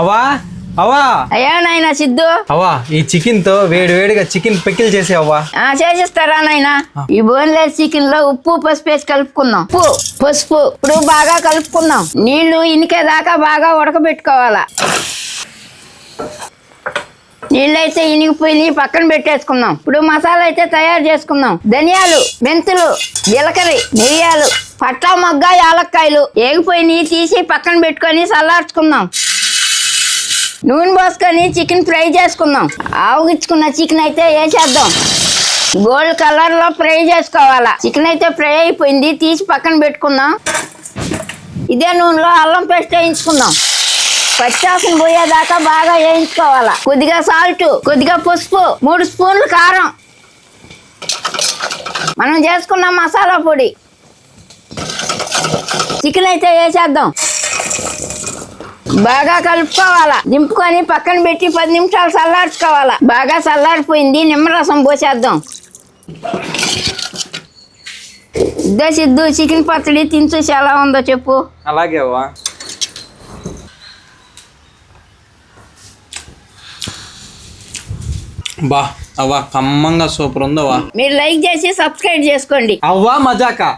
అవా అవా అయ్యా నాయన సిద్ధు. అవా ఈ చికెన్తో వేడి వేడిగా చికెన్ పికిల్ చేసి అవ్వా? ఆ చేసిస్తారా నాయన? ఈ బోన్లెస్ చికెన్లో ఉప్పు పసుపు వేసి కలుపుకుందాం. ఉప్పు పసుపు ఇప్పుడు బాగా కలుపుకుందాం. నీళ్ళు ఇనికేదాకా బాగా ఉడకబెట్టుకోవాలా. నీళ్ళు అయితే ఇనిగిపోయి పక్కన పెట్టేసుకుందాం. ఇప్పుడు మసాలా అయితే తయారు చేసుకుందాం. ధనియాలు మెంతులు జీలకర్ర మిరియాలు పట్ల మొగ్గ యాలక్కాయలు ఏగిపోయి తీసి పక్కన పెట్టుకొని చల్లార్చుకుందాం. నూనె పోసుకొని చికెన్ ఫ్రై చేసుకుందాం. ఆవుగిచ్చుకున్న చికెన్ అయితే వేసేద్దాం గోల్డ్ కలర్లో ఫ్రై చేసుకోవాలా. చికెన్ అయితే ఫ్రై అయిపోయింది తీసి పక్కన పెట్టుకుందాం. ఇదే నూనెలో అల్లం పేస్ట్ వేయించుకుందాం. పచ్చాసన పోయేదాకా బాగా వేయించుకోవాలా. కొద్దిగా సాల్ట్ కొద్దిగా పసుపు మూడు స్పూన్లు కారం. మనం చేసుకున్న మసాలా పొడి. చికెన్ అయితే వేసేద్దాం బాగా కలుపుకోవాలా. దింపుకొని పక్కన పెట్టి పది నిమిషాలు చల్లార్చుకోవాలా. బాగా చల్లారిపోయింది నిమ్మరసం పోసేద్దాం. ఇద్దా సిద్ధు చికెన్ పచ్చడి తిని చూసి ఎలా ఉందో చెప్పు. అలాగే అవ్వా. బా అవ్వా కమ్మంగా సూపర్ ఉందవ్వా. మీరు లైక్ చేసి సబ్స్క్రైబ్ చేసుకోండి. అవ్వా మజాకా.